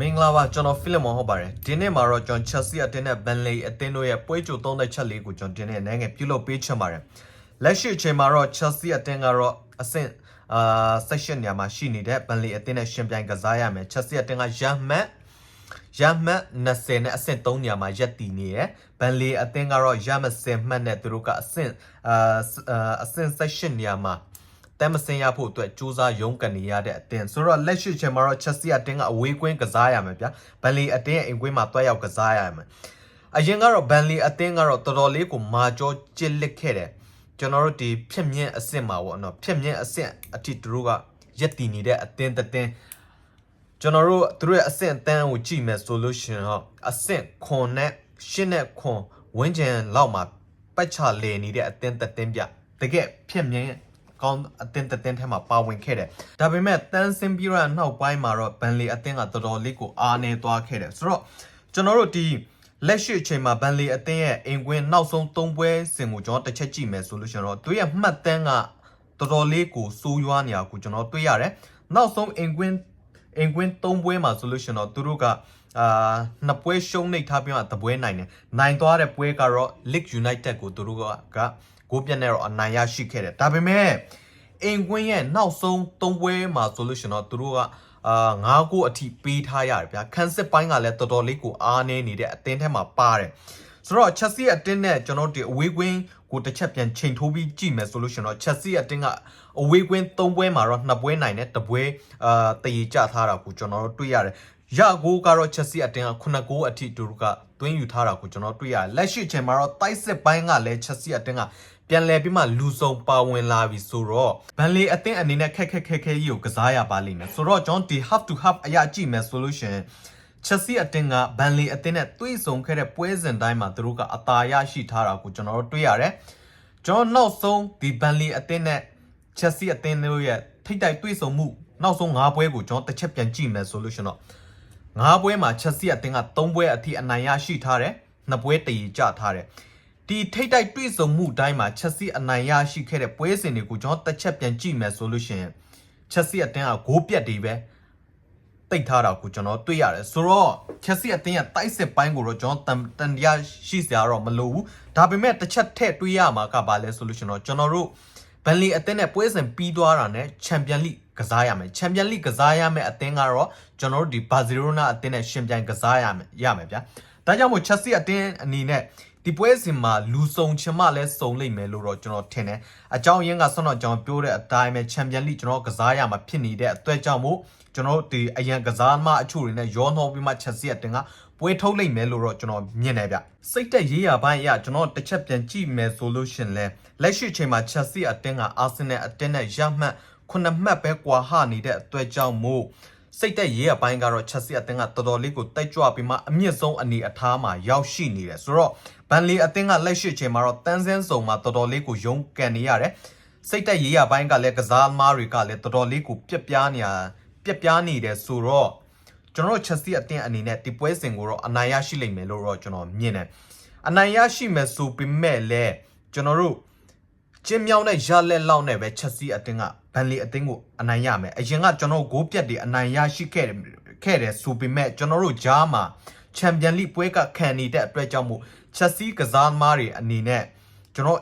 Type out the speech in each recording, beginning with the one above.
မင်္ဂလာပါကျွန်တော်ဖိလစ်မောင်ဟုတ်ပါတယ်ဒီနေ့မှာတော့ကျွန်တော်ချက်စီအတင်းနဲ့ဘန်လီအတင်းတို့ရဲ့ပွဲကြိုသုံးတဲ့ချက်လေးကိုကျွန်တော်ဒီနေ့နိုင်ငံပြုလုပ်ပေးချင်ပါတယ်လက်ရှိအချိန်မှာတော့ချက်စီအတင်းကတော့အဆင့်အာ section ညမှာရှိနေတဲ့ဘန်လီအတင်းနဲ့ရှင်ပြိုင်ကစားရမယ်ချက်စီအတင်းကရမှတ်ရမှတ်20နဲ့အဆင့်3ညမှာရက်တည်နေရယ်ဘန်လီအတင်းကတော့ရမှတ်10မှတ်နဲ့သူတို့ကအဆင့်အာအဆင့် section ညမှာ တမ်းမစင်ရဖို့အတွက်စူးစမ်းရုန်းကန်နေရတဲ့အတင်းဆိုတော့လက်ရှိချိန်မှာတော့ချက်စီအတင်းကအဝေးကွင်းကစားရမယ်ဗျာဘန်လီအတင်းရဲ့အိမ်ကွင်းမှာတွားရောက်ကစားရမယ်အရင်ကတော့ဘန်လီအတင်းကတော့တော်တော်လေးကိုမာကျောကျစ်လစ်ခဲ့တယ်ကျွန်တော်တို့ဒီဖြစ်မြင့်အဆင့်မှာပေါ့နော်ဖြစ်မြင့်အဆင့်အထိသူတို့ကရက်တည်နေတဲ့အတင်းတတင်းကျွန်တော်တို့သူတို့ရဲ့အဆင့်အတန်းကိုကြည့်မယ်ဆိုလို့ရှရင်ဟောအဆင့်ခွန်နဲ့ရှင်းနဲ့ခွန်ဝင်းကျင်လောက်မှာပတ်ချလေနေတဲ့အတင်းတတင်းပြတကယ်ဖြစ်မြင့် ကောင်းအတင်းတတင်းထဲမှာပါဝင်ခဲ့တယ်ဒါပေမဲ့တန်းစင်ပြီးတော့နောက်ပိုင်းမှာတော့ဘန်လီအတင်းကတော်တော်လေးကိုအားနေသွားခဲ့တယ်ဆိုတော့ကျွန်တော်တို့ဒီလက်ရှိအချိန်မှာဘန်လီအတင်းရဲ့အိမ်ကွင်းနောက်ဆုံး၃ပွဲစဉ်ကိုကျွန်တော်တစ်ချက်ကြည့်မယ်ဆိုလို့ရှိရင်တော့သူရဲ့မှတ်တမ်းကတော်တော်လေးကိုစိုးရွားနေတာကိုကျွန်တော်တွေ့ရတယ်နောက်ဆုံးအိမ်ကွင်းအိမ်ကွင်း၃ပွဲမှာဆိုလို့ရှိရင်တော့သူတို့ကအာနှစ်ပွဲရှုံးနေထားပြီးမှတပွဲနိုင်တယ်နိုင်သွားတဲ့ပွဲကတော့ League United ကိုသူတို့ကကဂိုးပြတ်နဲ့တော့အနိုင်ရရှိခဲ့တယ်ဒါပေမဲ့ အိမ်ကွင်းရဲ့နောက်ဆုံး၃ပွဲမှာဆိုလို့ရှိရင်တော့သူတို့ကအာငါးကိုအထိပေးထားရတယ်ဗျာခန်းစစ်ပိုင်းကလည်းတော်တော်လေးကိုအားနေနေတဲ့အတင်းထဲမှာပါတယ်ဆိုတော့ချက်စီအတင်းနဲ့ကျွန်တော်တို့အဝေးကွင်းကိုတစ်ချက်ပြန်ချိန်ထိုးပြီးကြည့်မယ်ဆိုလို့ရှိရင်တော့ချက်စီအတင်းကအဝေးကွင်း၃ပွဲမှာတော့နှစ်ပွဲနိုင်တယ်တစ်ပွဲအာတည်ကြထားတာကိုကျွန်တော်တို့တွေ့ရတယ် ရဂိုးကတော့ချက်စီအတင်းက9ဂိုးအထိသူတို့ကသွင်းယူထားတာကိုကျွန်တော်တွေ့ရတယ်လက်ရှိအချိန်မှာတော့တိုက်စစ်ပိုင်းကလည်းချက်စီအတင်းကပြန်လဲပြီးမှလူစုံပါဝင်လာပြီဆိုတော့ဗန်လီအသင်းအနေနဲ့ခက်ခက်ခက်ခဲကြီးကိုကစားရပါလိမ့်မယ်ဆိုတော့ကျွန်တော်ဒီ half to half အရာကြည့်မယ်ဆိုလို့ရှိရင်ချက်စီအတင်းကဗန်လီအသင်းနဲ့တွေ့ဆုံခဲ့တဲ့ပွဲစဉ်တိုင်းမှာသူတို့ကအသာရရှိထားတာကိုကျွန်တော်တို့တွေ့ရတယ်ကျွန်တော်နောက်ဆုံးဒီဗန်လီအသင်းနဲ့ချက်စီအသင်းတို့ရဲ့ထိတ်တိုက်တွေ့ဆုံမှုနောက်ဆုံး၅ပွဲကိုကျွန်တော်တစ်ချက်ပြန်ကြည့်မယ်ဆိုလို့ရှိရင်တော့ ၅ပွဲမှာချက်စီအသင်းက၃ပွဲအထိအနိုင်ရရှိထားတယ်နှစ်ပွဲတည်ကြထားတယ်ဒီထိတ်တိုက်တွေ့ဆုံမှုတိုင်းမှာချက်စီအနိုင်ရရှိခဲ့တဲ့ပွဲစဉ်တွေကိုကျွန်တော်တစ်ချက်ပြန်ကြည့်မယ်ဆိုလို့ရှိရင်ချက်စီအတင်းကဂိုးပြတ်တွေပဲတိတ်ထားတာကိုကျွန်တော်တွေ့ရတယ်ဆိုတော့ချက်စီအတင်းရဲ့တိုက်စစ်ပိုင်းကိုတော့ကျွန်တော်တန်တန်တရားရှိစရာတော့မလိုဘူးဒါပေမဲ့တစ်ချက်ထည့်တွေးရမှာကဘာလဲဆိုလို့ရှိရင်တော့ကျွန်တော်တို့ ဘန်လီအတင်းနဲ့ပွဲစဉ်ပြီးသွားတာနဲ့ချန်ပီယံလိကစားရမယ်ချန်ပီယံလိကစားရမယ်အတင်းကတော့ကျွန်တော်တို့ဒီဘာစီလိုနာအတင်းနဲ့ရှင်ပြိုင်ကစားရမယ်ရမယ်ဗျာဒါကြောင့်မို့ချက်စီအတင်းအနေနဲ့ဒီပွဲစဉ်မှာလူစုံချင်မှလဲစုံလိမ့်မယ်လို့တော့ကျွန်တော်ထင်တယ်အကြောင်းရင်းကဆော့တော့ကျွန်တော်ပြောတဲ့အတိုင်းပဲချန်ပီယံလိကျွန်တော်ကစားရမှာဖြစ်နေတဲ့အတွက်ကြောင့်မို့ကျွန်တော်ဒီအရန်ကစားမအချို့တွေနဲ့ရောနှောပြီးမှချက်စီအတင်းက ပွဲထုတ်လိမ့်မယ်လို့တော့ကျွန်တော်မြင်တယ်ဗျစိတ်တက်ရေးရပိုင်းအရကျွန်တော်တစ်ချက်ပြန်ကြည့်မယ်ဆိုလို့ရှင်လဲလက်ရှိအချိန်မှာချက်စီအတင်းကအာဆင်နယ်အတင်းနဲ့ရမှတ်ခုနှစ်မှတ်ပဲကွာဟနေတဲ့အတွက်ကြောင့်မို့စိတ်တက်ရေးအပိုင်းကတော့ချက်စီအတင်းကတော်တော်လေးကိုတိုက်ကြွပြီးမှအမြင့်ဆုံးအနေအထားမှာရောက်ရှိနေတယ်ဆိုတော့ဘန်လီအတင်းကလက်ရှိအချိန်မှာတော့တန်းစင်းစုံမှာတော်တော်လေးကိုရုန်းကန်နေရတယ်စိတ်တက်ရေးရပိုင်းကလည်းကစားသမားတွေကလည်းတော်တော်လေးကိုပြက်ပြားနေရပြက်ပြားနေတယ်ဆိုတော့ ကျွန်တော်တို့ချက်စီအတင်းအနေနဲ့ဒီပွဲစဉ်ကိုတော့အနိုင်ရရှိလိမ့်မယ်လို့တော့ကျွန်တော်မြင်တယ်အနိုင်ရရှိမယ်ဆိုပေမဲ့လည်းကျွန်တော်တို့ကျင်းမြောင်းတဲ့ရလက်လောက်နဲ့ပဲချက်စီအတင်းကဘန်လီအတင်းကိုအနိုင်ရမယ်အရင်ကကျွန်တော်တို့ဂိုးပြတ်တွေအနိုင်ရရှိခဲ့တယ်ခဲ့တယ်ဆိုပေမဲ့ကျွန်တော်တို့ဂျားမှာချန်ပီယံလိပွဲကခံနေတဲ့အတွက်ကြောင့်မို့ချက်စီကစားသမားတွေအနေနဲ့ကျွန်တော်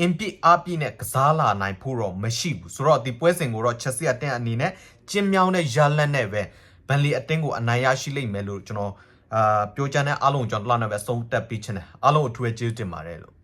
အင်ပီအားပြည့်နဲ့ကစားလာနိုင်ဖို့တော့မရှိဘူးဆိုတော့ဒီပွဲစဉ်ကိုတော့ချက်စီအတင်းအနေနဲ့ကျင်းမြောင်းတဲ့ရလက်နဲ့ပဲဘ န်လီအတင်းကိုအနိုင်ရရှိလိမ့်မယ်လို့ကျွန်တော်အာပြောချင်တဲ့အားလုံးကျွန်တော်လာနေပဲဆုံးတက်ပြီးချင်တယ်အားလုံးအထူးကျေးဇူးတင်ပါတယ်လို့